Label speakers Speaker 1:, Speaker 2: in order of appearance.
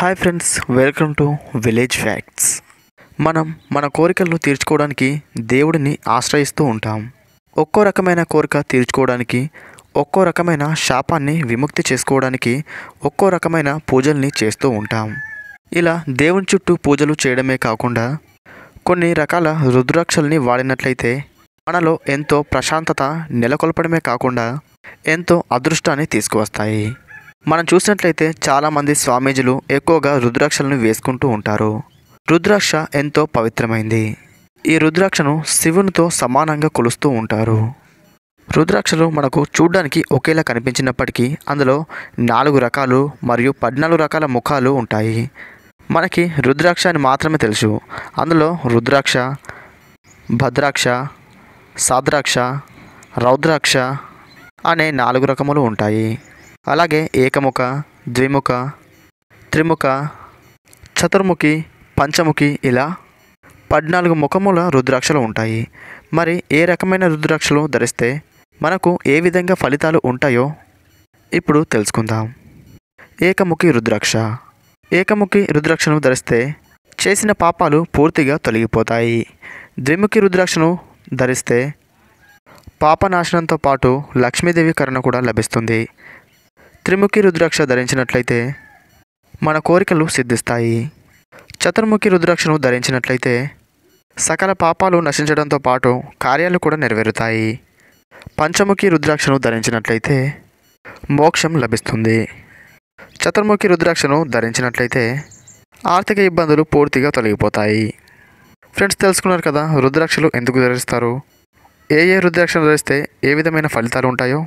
Speaker 1: Hi friends welcome to village facts మనం మన కోరికలను తీర్చుకోవడానికి దేవుడిని ఆశ్రయిస్తూ ఉంటాం. ఒక్కో రకమైన కోరిక తీర్చుకోవడానికి ఒక్కో రకమైన శాపాన్ని విముక్తి చేసుకోవడానికి ఒక్కో రకమైన పూజల్ని చేస్తూ ఉంటాం. ఇలా దేవుని చుట్టూ పూజలు చేయడమే కాకుండా కొన్ని రకాల రుద్రాక్షల్ని వాడినట్లయితే మనలో ఎంతో ప్రశాంతత నెలకొల్పడమే కాకుండా ఎంతో అదృష్టాన్ని తీసుకువస్తాయి. మనం చూసినట్లయితే చాలామంది స్వామీజీలు ఎక్కువగా రుద్రాక్షలను వేసుకుంటూ ఉంటారు. రుద్రాక్ష ఎంతో పవిత్రమైంది. ఈ రుద్రాక్షను శివునితో సమానంగా కొలుస్తూ ఉంటారు. రుద్రాక్షలు మనకు చూడ్డానికి ఒకేలా కనిపించినప్పటికీ అందులో నాలుగు రకాలు మరియు పద్నాలుగు రకాల ముఖాలు ఉంటాయి. మనకి రుద్రాక్ష అని మాత్రమే తెలుసు. అందులో రుద్రాక్ష భద్రాక్ష సాద్రాక్ష రౌద్రాక్ష అనే నాలుగు రకములు ఉంటాయి. అలాగే ఏకముఖ ద్విముఖ త్రిముఖ చతుర్ముఖి పంచముఖి ఇలా పద్నాలుగు ముఖముల రుద్రాక్షలు ఉంటాయి. మరి ఏ రకమైన రుద్రాక్షలు ధరిస్తే మనకు ఏ విధంగా ఫలితాలు ఉంటాయో ఇప్పుడు తెలుసుకుందాం. ఏకముఖి రుద్రాక్ష. ఏకముఖి రుద్రాక్షను ధరిస్తే చేసిన పాపాలు పూర్తిగా తొలగిపోతాయి. ద్విముఖి రుద్రాక్షను ధరిస్తే పాపనాశనంతో పాటు లక్ష్మీదేవి కరుణ కూడా లభిస్తుంది. త్రిముఖి రుద్రాక్ష ధరించినట్లయితే మన కోరికలు సిద్ధిస్తాయి. చతుర్ముఖి రుద్రాక్షను ధరించినట్లయితే సకల పాపాలు నశించడంతో పాటు కార్యాలు కూడా నెరవేరుతాయి. పంచముఖి రుద్రాక్షను ధరించినట్లయితే మోక్షం లభిస్తుంది. చతుర్ముఖి రుద్రాక్షను ధరించినట్లయితే ఆర్థిక ఇబ్బందులు పూర్తిగా తొలగిపోతాయి. ఫ్రెండ్స్ తెలుసుకున్నారు కదా రుద్రాక్షలు ఎందుకు ధరిస్తారు? ఏ ఏ రుద్రాక్షను ధరిస్తే ఏ విధమైన ఫలితాలు ఉంటాయో?